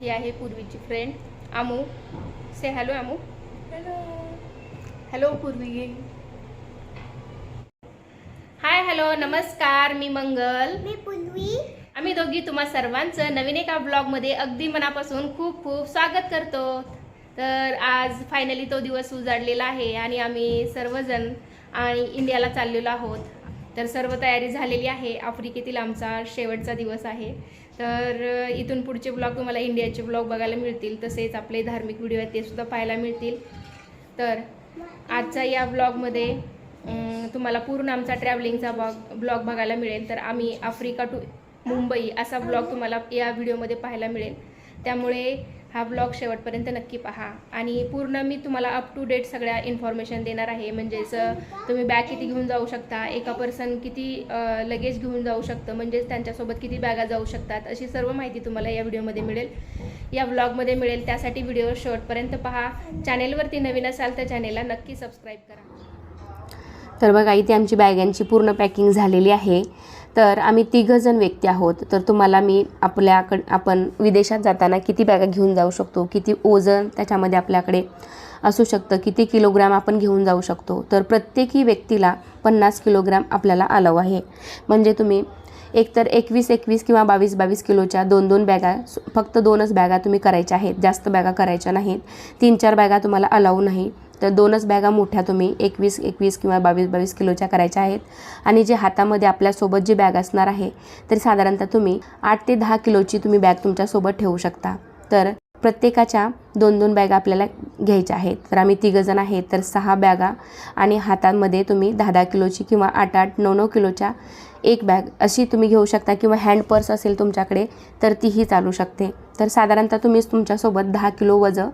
ही आहे पूर्वीची friend Amu. Say hello Amu. Hello Purvi. Hi hello नमस्कार मी मंगल. मी पुलवी आम्ही दोघी तुम्हा सर्वांचं नवीन एका ब्लॉगमध्ये अगदी मनापासून खूप खूप स्वागत करतो. तर आज फायनली तो दिवस उजाडलेला आहे आणि आम्ही सर्वजण आणि इंडियाला चाललेलो आहोत. तर सर्व तयारी झालेली आहे. आफ्रिकेतील आमचा शेवटचा दिवस आहे. तर इथून पुढचे ब्लॉग तुम्हाला इंडियाचे ब्लॉग बघायला मिळतील तसेच आपले धार्मिक व्हिडिओ आहेत ते सुद्धा पाहायला मिळतील. तर आजच्या या ब्लॉगमध्ये तुम्हाला पूर्ण आमचा ट्रॅव्हलिंगचा ब्लॉग ब्लॉग बघायला मिळेल. तर आम्ही आफ्रिका टू मुंबई असा ब्लॉग तुम्हाला या व्हिडिओमध्ये पाहायला मिळेल. त्यामुळे हा ब्लॉग शेवटपर्यंत नक्की पहा. आणि पूर्ण मी तुम्हाला अप टू डेट सगळ्या इन्फॉर्मेशन देणार आहे. म्हणजेच तुम्ही बॅग किती घेऊन जाऊ शकता एका पर्सन किती लगेज घेऊन जाऊ शकतं म्हणजेच त्यांच्यासोबत किती बॅगा जाऊ शकतात अशी सर्व माहिती तुम्हाला या व्हिडिओमध्ये मिळेल. या ब्लॉगमध्ये मिळेल. त्यासाठी व्हिडिओ शेवटपर्यंत पहा. चॅनेलवरती नवीन असाल तर चॅनेलला नक्की सबस्क्राईब करा. तर बघा इथे आमची बॅगांची पूर्ण पॅकिंग झालेली आहे. तर आम्ही तिघंजण व्यक्ती आहोत. तर तुम्हाला मी आपल्याकड आपण विदेशात जाताना किती बॅगा घेऊन जाऊ शकतो? किती ओझन त्याच्यामध्ये आपल्याकडे असू शकतं? किती किलोग्रॅम आपण घेऊन जाऊ शकतो? तर प्रत्येकी व्यक्तीला पन्नास किलोग्रॅम आपल्याला अलाव आहे. म्हणजे तुम्ही एकतर एकवीस एकवीस किंवा बावीस बावीस किलोच्या दोन दोन बॅगा फक्त दोनच बॅगा तुम्ही करायच्या आहेत. जास्त बॅगा करायच्या नाहीत. तीन चार बॅगा तुम्हाला अलाऊ नाही. तर दोनच बॅगा मोठ्या तुम्ही एकवीस एकवीस किंवा बावीस बावीस किलोच्या करायच्या आहेत. आणि जे हातामध्ये आपल्यासोबत जी बॅग असणार आहे तर साधारणतः तुम्ही आठ ते दहा किलोची तुम्ही बॅग तुमच्यासोबत ठेवू शकता. तर प्रत्येकाच्या दोन दोन बॅगा आपल्याला घ्यायच्या आहेत. तर आम्ही तिघंजण आहेत तर सहा बॅगा आणि हातांमध्ये तुम्ही दहा दहा किलोची किंवा आठ आठ नऊ नऊ किलोच्या एक बॅग अशी तुम्ही घेऊ शकता किंवा हँड पर्स असेल तुमच्याकडे तर तीही चालू शकते. तर साधारणतः तुम्ही तुमच्यासोबत दहा किलो वजन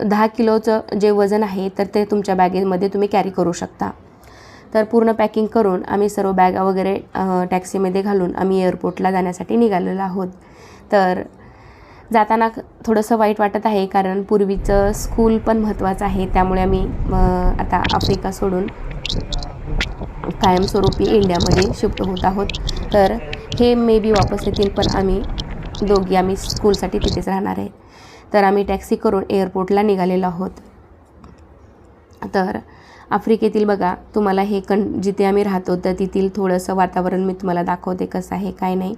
दहा किलोचं जे वजन आहे तर ते तुमच्या बॅगेमध्ये तुम्ही कॅरी करू शकता. तर पूर्ण पॅकिंग करून आम्ही सर्व बॅगा वगैरे टॅक्सीमध्ये घालून आम्ही एअरपोर्टला जाण्यासाठी निघालेलो आहोत. तर जाताना थोडंसं वाईट वाटत आहे कारण पूर्वीचं स्कूल पण महत्त्वाचं आहे त्यामुळे आम्ही आता आफ्रिका सोडून कायमस्वरूपी इंडियामध्ये शिफ्ट होत आहोत. तर हे मे बी वापस येतील पण आम्ही दोघी आम्ही स्कूलसाठी तिथेच राहणार आहे. तर आम्ही टॅक्सी करून एअरपोर्टला निघालेलो आहोत. तर आफ्रिकेतील बघा तुम्हाला हे कण जिथे आम्ही राहतो तर तेथील थोडंसं वातावरण मी तुम्हाला दाखवते कसं आहे काय नाही.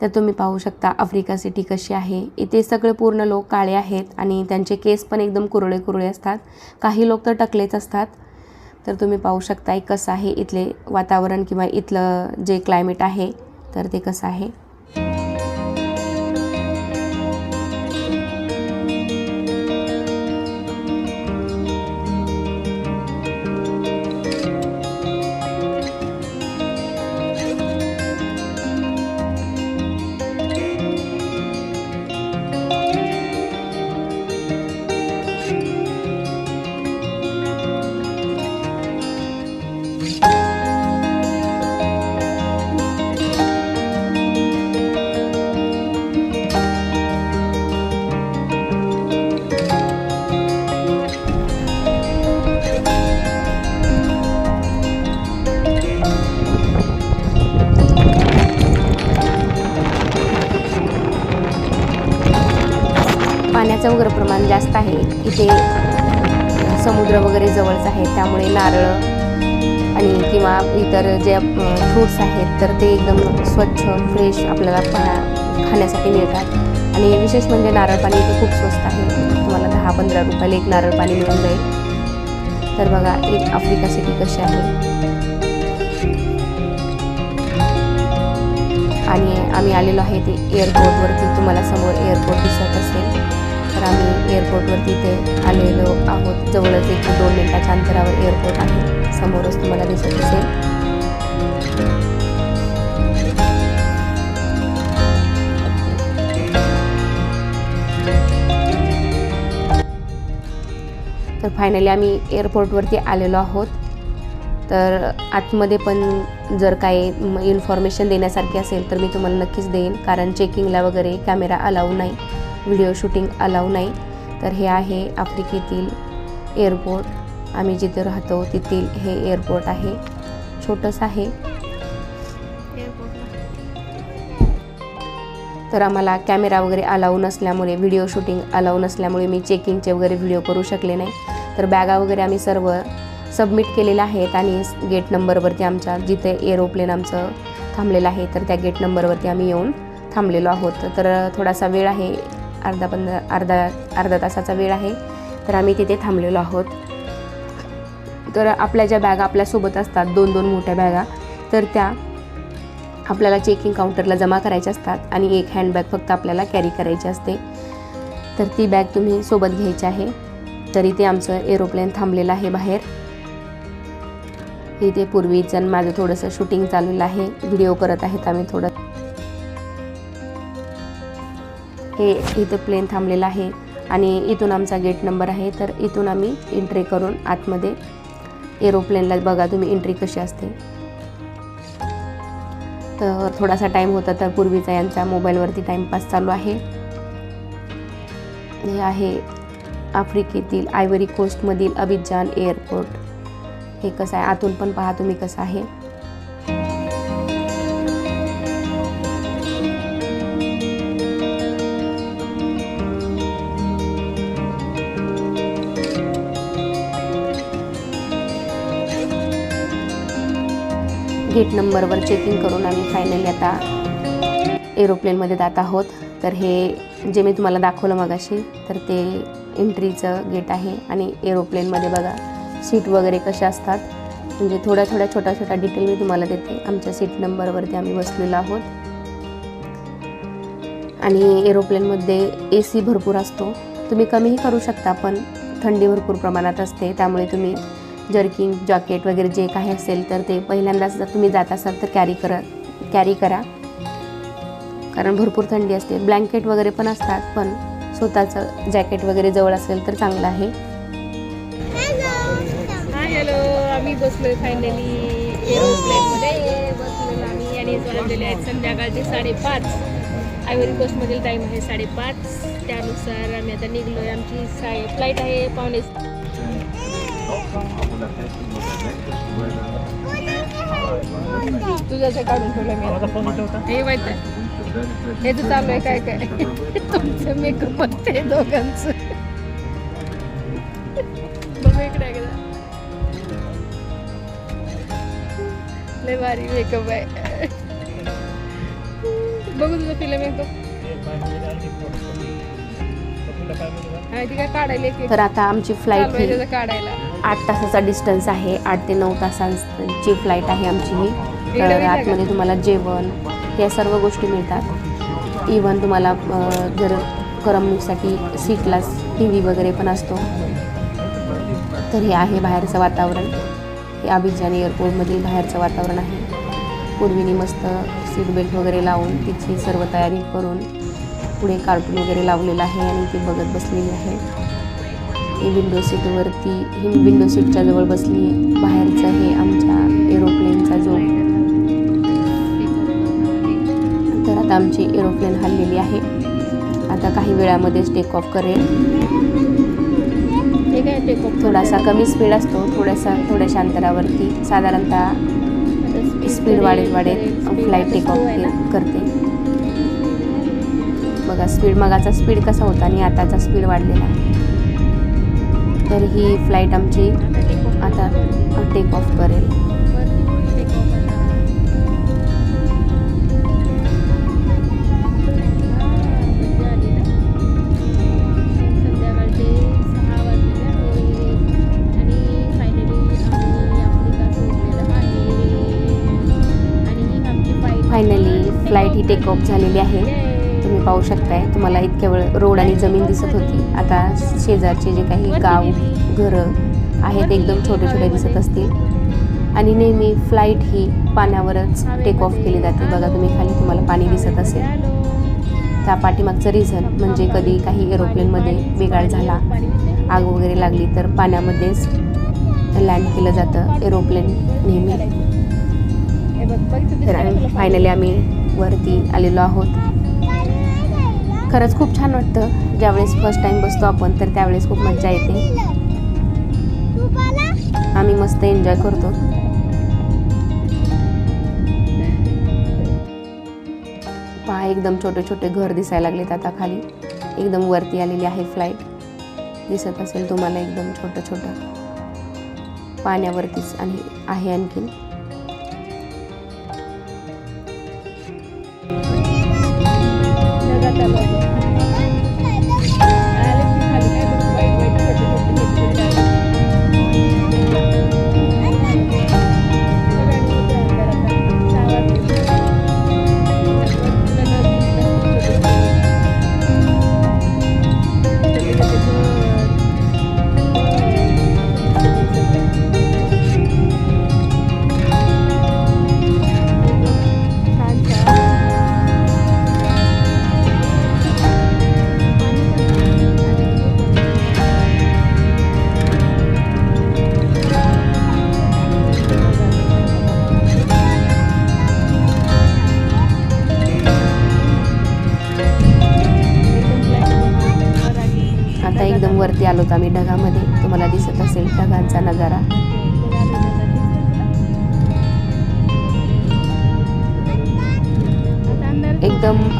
तर तुम्ही पाहू शकता आफ्रिका सिटी कशी आहे. इथे सगळे पूर्ण लोक काळे आहेत आणि त्यांचे केस पण एकदम कुरळे कुरळे असतात. काही लोक तर टकलेच असतात. तर तुम्ही पाहू शकताय कसं आहे इथले वातावरण किंवा इथलं जे क्लायमेट आहे तर ते कसं आहे. जे फ्रूट्स आहेत तर ते एकदम स्वच्छ फ्रेश आपल्याला पहा खाण्यासाठी मिळतात. आणि विशेष म्हणजे नारळ पाणी इथे खूप स्वस्त आहे. तुम्हाला दहा पंधरा रुपयाला एक नारळ पाणी मिळून जाईल. तर बघा एक आफ्रिका सिटी कशी आहे. आणि आम्ही आलेलो आहे ते एअरपोर्टवरती. तुम्हाला समोर एअरपोर्ट दिसत असेल. तर आम्ही एअरपोर्टवरती ते आलेलो आहोत. जवळच एक दोन मिनटाच्या अंतरावर एअरपोर्ट आहे. समोरच तुम्हाला दिसत असेल. तर फायनली आम्ही एअरपोर्टवरती आलेलो आहोत. तर आतमध्ये पण जर काही इन्फॉर्मेशन देण्यासारखी असेल तर मी तुम्हाला नक्कीच देईन. कारण चेकिंगला वगैरे कॅमेरा अलाऊ नाही. व्हिडिओ शूटिंग अलाऊ नाही. तर हे आहे आफ्रिकेतील एअरपोर्ट आम्ही जिथे राहतो तेथील हे एअरपोर्ट आहे. छोटंसं आहे. तर आम्हाला कॅमेरा वगैरे अलाऊ नसल्यामुळे व्हिडिओ शूटिंग अलाऊ नसल्यामुळे मी चेकिंगचे वगैरे व्हिडिओ करू शकले नाही. तर बॅगा वगैरे आम्ही सर्व सबमिट केलेल्या आहेत आणि गेट नंबरवरती आमच्या जिथे एरोप्लेन आमचं थांबलेलं आहे तर त्या गेट नंबरवरती आम्ही येऊन थांबलेलो आहोत. तर थोडासा वेळ आहे अर्धा पंधरा अर्धा अर्धा तासाचा वेळ आहे तर आम्ही तिथे थांबलेलो आहोत. तर आपल्या ज्या बॅगा आपल्यासोबत असतात दोन दोन मोठ्या बॅगा तर त्या आपल्याला चेकिंग काउंटरला जमा करायच्या असतात आणि एक हँडबॅग फक्त आपल्याला कॅरी करायची असते. तर ती बॅग तुम्ही सोबत घ्यायची आहे. तर इथे आमचं एरोप्लेन थांबलेलं आहे बाहेर. इथे पूर्वीचं माझं थोडंसं शूटिंग चाललेलं आहे. व्हिडिओ करत आहेत आम्ही थोडं. हे इथं प्लेन थांबलेलं आहे आणि इथून आमचा गेट नंबर आहे. तर इथून आम्ही एंट्री करून आतमध्ये एरोप्लेनला बघा तुम्ही एंट्री कशी असते. तर थोडासा टाईम होता तर पूर्वीचा यांचा मोबाईलवरती टाईमपास चालू आहे. हे आहे आफ्रिकेतील आयव्हरी कोस्टमधील अबिजान एअरपोर्ट. हे कसं आहे? आतून पण पहा तुम्ही कसं आहे. गेट नंबरवर चेकिंग करून आम्ही फायनली आता एरोप्लेनमध्ये जात आहोत. तर हे जे मी तुम्हाला दाखवलं मगाशी तर ते एंट्रीचं गेट आहे आणि एरोप्लेनमध्ये बघा सीट वगैरे कशा असतात. म्हणजे थोड्या थोड्या छोट्या छोट्या डिटेल मी तुम्हाला देते. आमच्या सीट नंबरवरती आम्ही बसलेलो आहोत. आणि एरोप्लेनमध्ये ए सी भरपूर असतो. तुम्ही कमीही करू शकता पण थंडी भरपूर प्रमाणात असते. त्यामुळे तुम्ही जर्किंग जॉकेट वगैरे जे काही असेल तर ते पहिल्यांदाच जर तुम्ही जात असाल तर कॅरी करा कॅरी करा. कारण भरपूर थंडी असते. ब्लँकेट वगैरे पण असतात पण स्वतःचं जॅकेट वगैरे जवळ असेल तर चांगलं आहे. हाय हॅलो आम्ही बसलोय फायनली एरोप्लेनमध्ये बसलेलो आम्ही. आणि वाजलेले आहेत संध्याकाळचे साडेपाच. आयवरी कोस्टमधील टाईम आहे साडेपाच. त्यानुसार आम्ही आता निघलो आहे आमची साय फ्लाईट आहे पावणे तुझ्याचं काढून ठेवलं मी हे माहीत आहे. हे तर चालू आहे काय काय? तुमचं मेकअपमध्ये दोघांचं. इकडे एकदा लय भारी मेकअप आहे. बघू तुझं फिल्म मेकअप तर आता आमची फ्लाईट ही आठ तासाचा डिस्टन्स आहे. आठ ते नऊ तासांची फ्लाईट आहे आमची ही. तर? आतमध्ये तुम्हाला जेवण या सर्व गोष्टी मिळतात. इवन तुम्हाला जर करमणुकीसाठी क्लास टी व्ही वगैरे पण असतो. तर हे आहे बाहेरचं वातावरण. हे अभिजान एअरपोर्टमधील बाहेरचं वातावरण आहे. पूर्वीनी मस्त सीट बेल्ट वगैरे लावून तिची सर्व तयारी करून पुढे कार्टून वगैरे लावलेलं आहे आणि ती बघत बसलेली आहे. ही विंडो सीटवरती ही विंडो सीटच्या जवळ बसली आहे बाहेरचं हे आमच्या एरोप्लेनचा जो आता आमची एरोप्लेन हललेली आहे. आता काही वेळामध्येच टेक ऑफ करेल. थोडासा कमी स्पीड असतो. थोड्यासा थोड्याशा अंतरावरती साधारणतः स्पीड वाढत वाढत फ्लाईट टेक ऑफ करते. बघा स्पीड मगाचा स्पीड कसा होता आणि आताचा स्पीड वाढलेला आहे. तर ही फ्लाईट आमची आता टेक ऑफ करेल. फायनली फ्लाईट ही टेक ऑफ झालेली आहे. तुम्ही पाहू शकताय तुम्हाला इतक्या वेळ रोड आणि जमीन दिसत होती. आता शेजारचे जे काही गाव घरं आहेत एकदम छोटे छोटे दिसत असतील. आणि नेहमी फ्लाईट ही पाण्यावरच टेक ऑफ केली जाते. बघा तुम्ही खाली तुम्हाला पाणी दिसत असेल. त्या पाठीमागचं रिझन म्हणजे कधी काही एरोप्लेनमध्ये बिघाड झाला आग वगैरे लागली तर पाण्यामध्येच लँड केलं जातं एरोप्लेन नेहमी. तर फायनली आम्ही वरती आलेलो आहोत. खरंच खूप छान वाटतं. ज्यावेळेस फर्स्ट टाइम बसतो आपण तर त्यावेळेस खूप मजा येते. आम्ही मस्त एन्जॉय करतो. पहा पहा एकदम छोटे छोटे घर दिसायला लागलेत आता खाली. एकदम वरती आलेली आहे फ्लाईट दिसत असेल तुम्हाला एकदम छोटं छोटं पाण्यावरतीच आणि आहे आणखीन.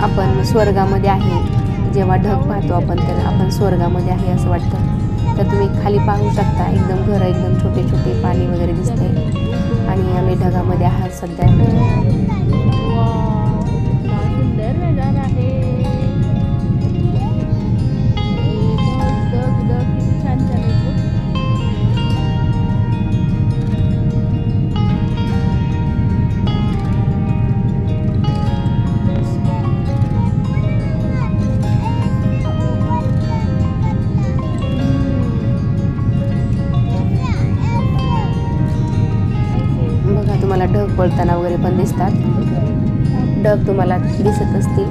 आपण स्वर्गामध्ये आहे. जेव्हा ढग पाहतो आपण तर आपण स्वर्गामध्ये आहे असं वाटतं. तर तुम्ही खाली पाहू शकता एकदम घरं एकदम छोटे छोटे पाणी वगैरे दिसते आणि आम्ही ढगामध्ये आहात सध्या. पळताना वगैरे पण दिसतात. ढग तुम्हाला दिसत असतील.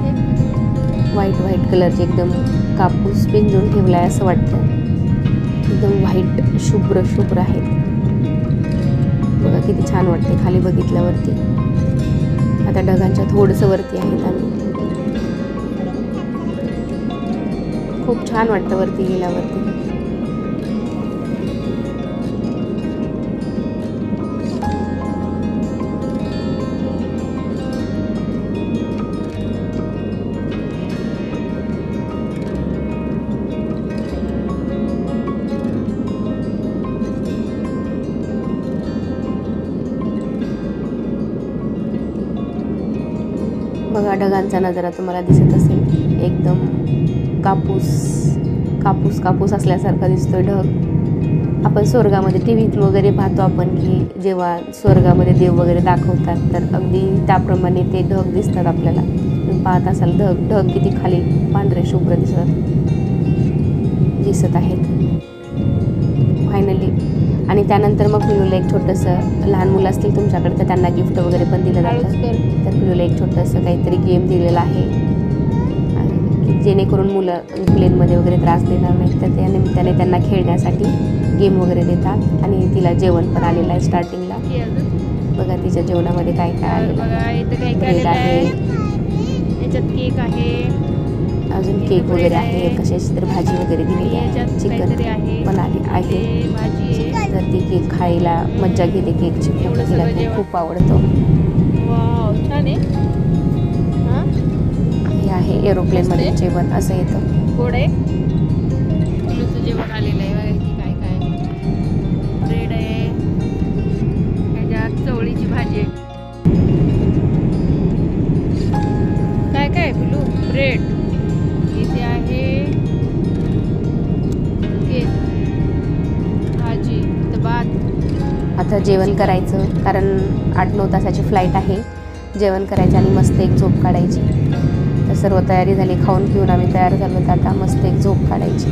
व्हाईट व्हाईट कलरचे एकदम कापूस पिंजून ठेवला आहे असं वाटतं एकदम व्हाईट शुभ्र शुभ्र आहेत बघा किती छान वाटते खाली बघितल्यावरती. आता ढगांच्या थोडंसं वरती आहेत आम्ही. खूप छान वाटतं वरती गेल्यावरती. किंवा ढगांचा नजारा तुम्हाला दिसत असेल. एकदम कापूस कापूस कापूस असल्यासारखा दिसतो ढग. आपण स्वर्गामध्ये टी व्हीत वगैरे पाहतो आपण की जेव्हा स्वर्गामध्ये देव वगैरे दाखवतात तर अगदी त्याप्रमाणे ते ढग दिसतात आपल्याला. पाहत असाल ढग ढग किती खाली पांढरे शुभ्र दिसत दिसत आहेत. फायनली आणि त्यानंतर मग पिलूला एक छोटंसं लहान मुलं असतील तुमच्याकडे तर त्यांना गिफ्ट वगैरे पण दिलं जातं. तर पिलूला एक छोटंसं काहीतरी गेम दिलेला आहे. की जेणेकरून मुलं प्लेनमध्ये वगैरे त्रास देणार नाहीत तर त्या निमित्ताने त्यांना खेळण्यासाठी गेम वगैरे देतात. आणि तिला जेवण पण आलेलं आहे स्टार्टिंगला? बघा तिच्या जेवणामध्ये काय काय आलेलं आहे. केक आहे. अजून केक वगैरे आहे. कशाची तर भाजी वगैरे दिलेली आहे चिकन आहे पण आले आहे. ते भाजी आहे तर ती केक खायला मज्जा घेते केकची एवढं तिला. खूप आवडतो. वाव छान आहे. हा? हे आहे एरोप्लेनमध्ये. जेवण असं येतं. गोड आहे. जेवण आलेलं आहे काय काय. ब्रेड आहे. ह्याच्यात चवळीची भाजी आहे. काय काय पिलू ब्रेड. तिथं जेवण करायचं कारण आठ नऊ तासाची फ्लाईट आहे. जेवण करायचं आणि मस्त एक झोप काढायची. तर सर्व तयारी झाली खाऊन पिऊन आम्ही तयार झालो तर आता मस्त एक झोप काढायची.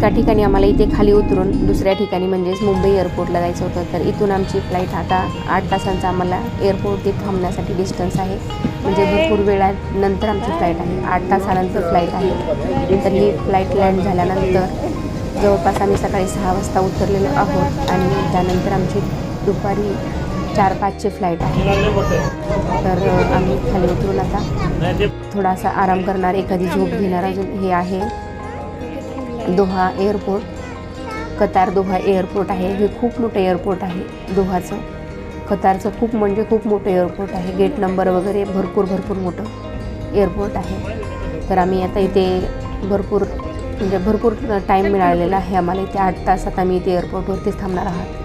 एका ठिकाणी आम्हाला इथे खाली उतरून दुसऱ्या ठिकाणी म्हणजेच मुंबई एअरपोर्टला जायचं होतं. तर इथून आमची फ्लाईट आता आठ तासांचा आम्हाला एअरपोर्ट ते थांबण्यासाठी डिस्टन्स आहे. म्हणजे भरपूर वेळानंतर आमची फ्लाईट आहे. आठ तासानंतर फ्लाईट आहे. तर ही फ्लाईट लँड झाल्यानंतर जवळपास आम्ही सकाळी सहा वाजता उतरलेलो आहोत आणि त्यानंतर आमची दुपारी चार पाचची फ्लाईट आहे. तर आम्ही खाली उतरून आता थोडासा आराम करणार एखादी झोप घेणार अजून. हे आहे. Doha airport Qatar Doha airport आहे. हे खूप मोठं एअरपोर्ट आहे दोहाचं. कतारचं खूप म्हणजे खूप मोठं एअरपोर्ट आहे. गेट नंबर वगैरे भरपूर भरपूर मोठं एअरपोर्ट आहे. तर आम्ही आता इथे भरपूर म्हणजे भरपूर टाईम मिळालेला आहे. आम्हाला इथे आठ तासात आम्ही इथे एअरपोर्टवरतीच थांबणार आहात.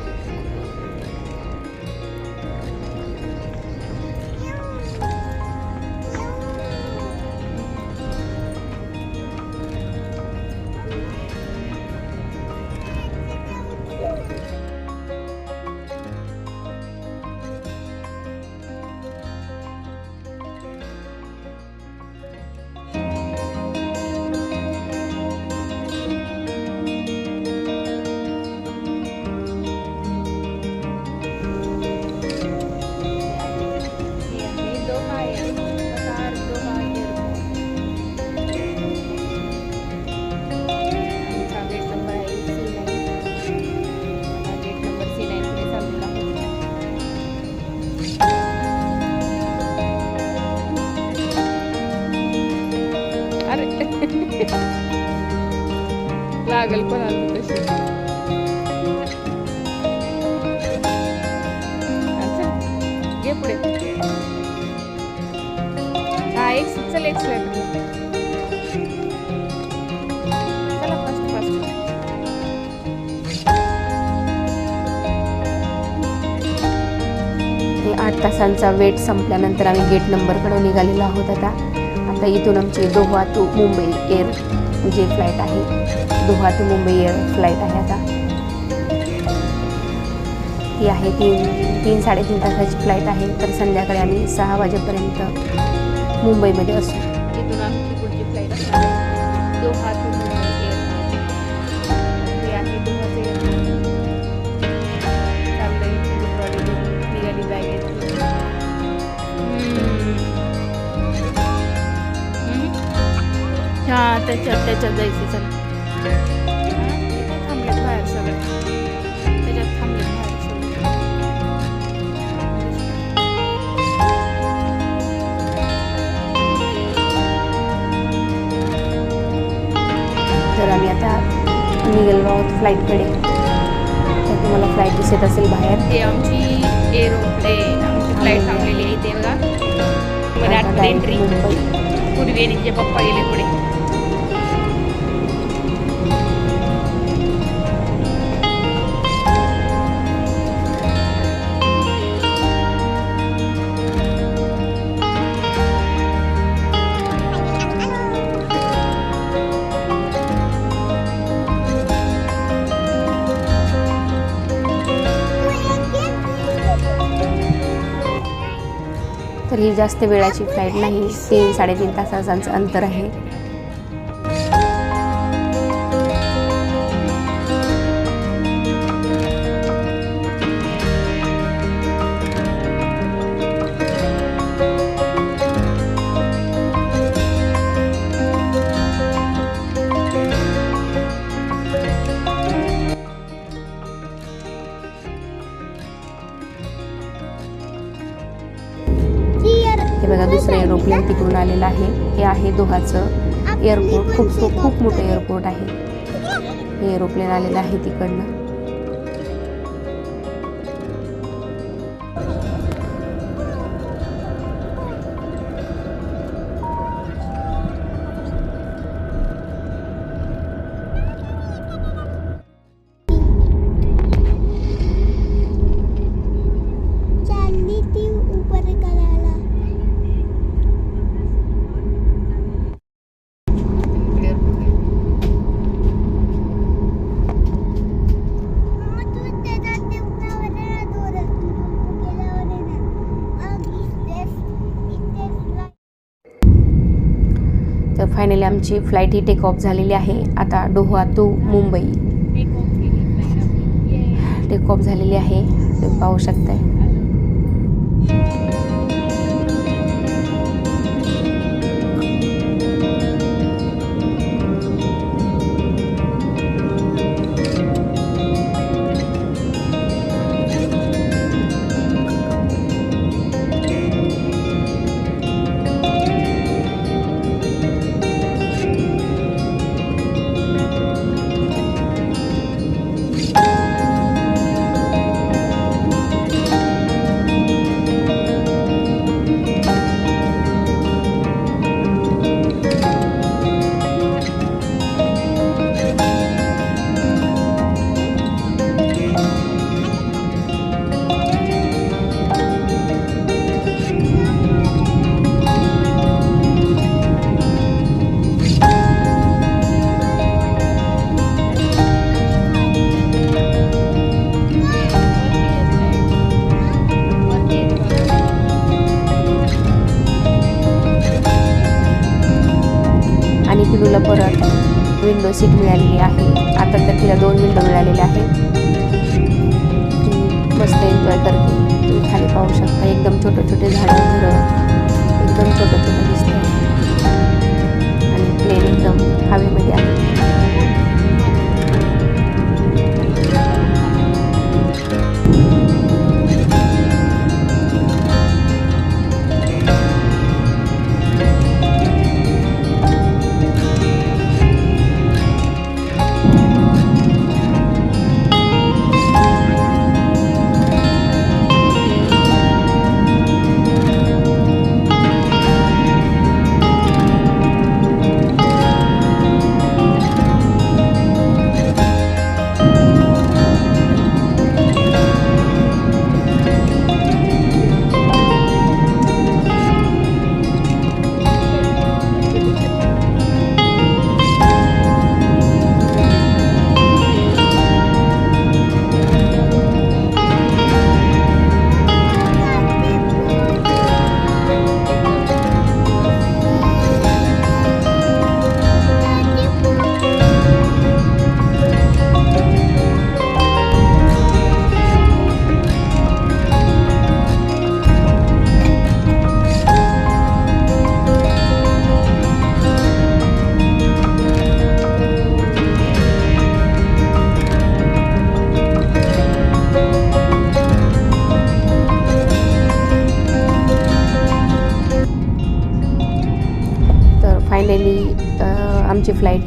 आठ तासांचा वेट संपल्यानंतर आम्ही गेट नंबरकडे निघालेलो आहोत आता. आता इथून आमची दोहा टू मुंबई एअर जे फ्लाईट आहे Doha to Mumbai air flight आहे आता. ही आहे तीन तीन साडेतीन तासाची फ्लाईट आहे. तर संध्याकाळी आम्ही सहा वाजेपर्यंत मुंबईमध्ये असू. त्याच्यात जायचं चला इथे थांबलेत बाहेर सगळे त्याच्यात थांबलेत बाहेर सगळे तर आम्ही आता निघालो आहोत फ्लाईटकडे तर तुम्हाला फ्लाईट दिसत असेल बाहेर. हे आमची एरोप्लेन आमची फ्लाईट थांबलेली आहे इथे बघा. मुंबई पूर्वी तिचे पप्पा गेले पुढे. तर ही जास्त वेळाची फ्लाईट नाही. तीन साडेतीन तासाचं अंतर आहे. आलेलं आहे. हे आहे दोहाचं एअरपोर्ट खूप खूप मोठं एअरपोर्ट आहे. हे एरोप्लेन आलेलं आहे तिकडनं. आमची फ्लाईट ही टेक ऑफ झालेली आहे. आता Doha to Mumbai. Take off झालेली आहे. तुम्ही पाहू शकताय. सीट मिळालेली आहे. आता तर तिला दोन विंडो मिळालेल्या आहेत.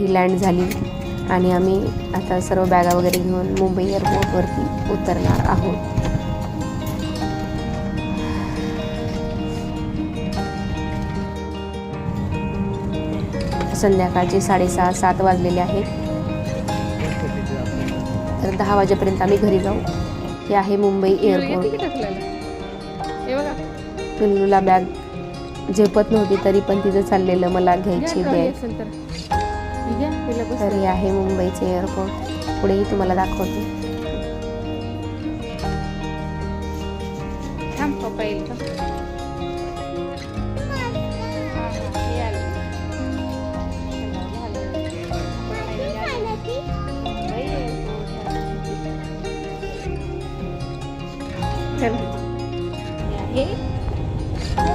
ही लँड झाली. आणि आम्ही आता सर्व बॅगा वगैरे घेऊन मुंबई एअरपोर्टवरती उतरणार आहोत. संध्याकाळचे साडेसहा सात वाजलेले आहेत. तर दहा वाजेपर्यंत आम्ही घरी जाऊ. हे आहे मुंबई एअरपोर्ट. पिल्लूला बॅग झेपत नव्हती तरी पण तिचं चाललेलं मला घ्यायची बॅग. तर आहे मुंबईचे एअरपोर्ट पुढेही तुम्हाला दाखवते. थांब पप्पा येईल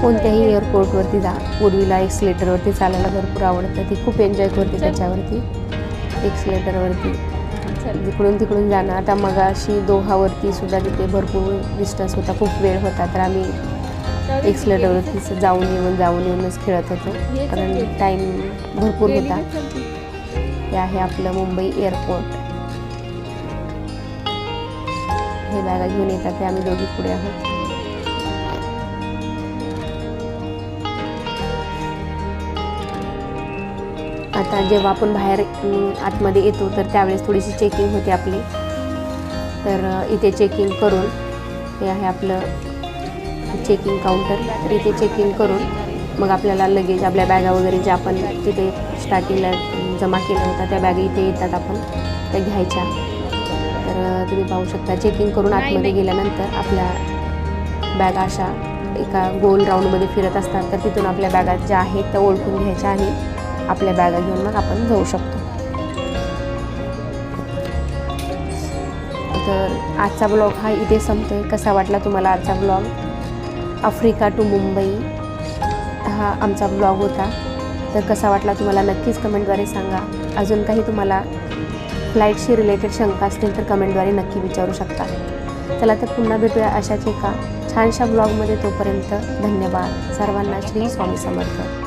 कोणत्याही एअरपोर्टवरती जा. पूर्वीला एक्सलेटरवरती चालायला भरपूर आवडतं. ती खूप एन्जॉय करते त्याच्यावरती. एक्सलेटरवरती. तिकडून तिकडून जाणं. आता मग अशी दोहावरती सुद्धा तिथे भरपूर डिस्टन्स होता. खूप वेळ होता. तर आम्ही एक्सलेटरवरती जाऊन येऊन जाऊन येऊनच खेळत होतो. कारण टाईम भरपूर होता. हे आहे आपलं मुंबई एअरपोर्ट हे बॅगा घेऊन येतात ते आम्ही दोघी पुढे आहोत. आता जेव्हा आपण बाहेर आतमध्ये येतो तर त्यावेळेस थोडीशी चेकिंग होते आपली. तर इथे चेकिंग करून हे आहे आपलं चेकिंग काउंटर तर इथे चेकिंग करून मग आपल्याला लगेज आपल्या बॅगा वगैरे ज्या आपण तिथे स्टार्टिंगला जमा केल्या होत्या त्या बॅगा इथे येतात आपण. त्या घ्यायच्या. तर तुम्ही पाहू शकता चेकिंग करून आतमध्ये. गेल्यानंतर आपल्या बॅगा अशा एका गोल राऊंडमध्ये फिरत असतात. तर तिथून आपल्या बॅगा ज्या आहेत त्या ओळखून घ्यायच्या आहे आपल्या बॅगा घेऊन मग आपण जाऊ शकतो. तर आजचा ब्लॉग हा इथे संपतोय. कसा वाटला तुम्हाला आजचा ब्लॉग? आफ्रिका टू मुंबई हा आमचा ब्लॉग होता. तर कसा वाटला तुम्हाला नक्कीच कमेंटद्वारे सांगा. अजून काही तुम्हाला फ्लाईटशी रिलेटेड शंका असतील तर कमेंटद्वारे नक्की विचारू शकता. चला तर पुन्हा भेटूया अशाच एका छानशा ब्लॉगमध्ये तोपर्यंत धन्यवाद. सर्वांना श्री स्वामी समर्थ.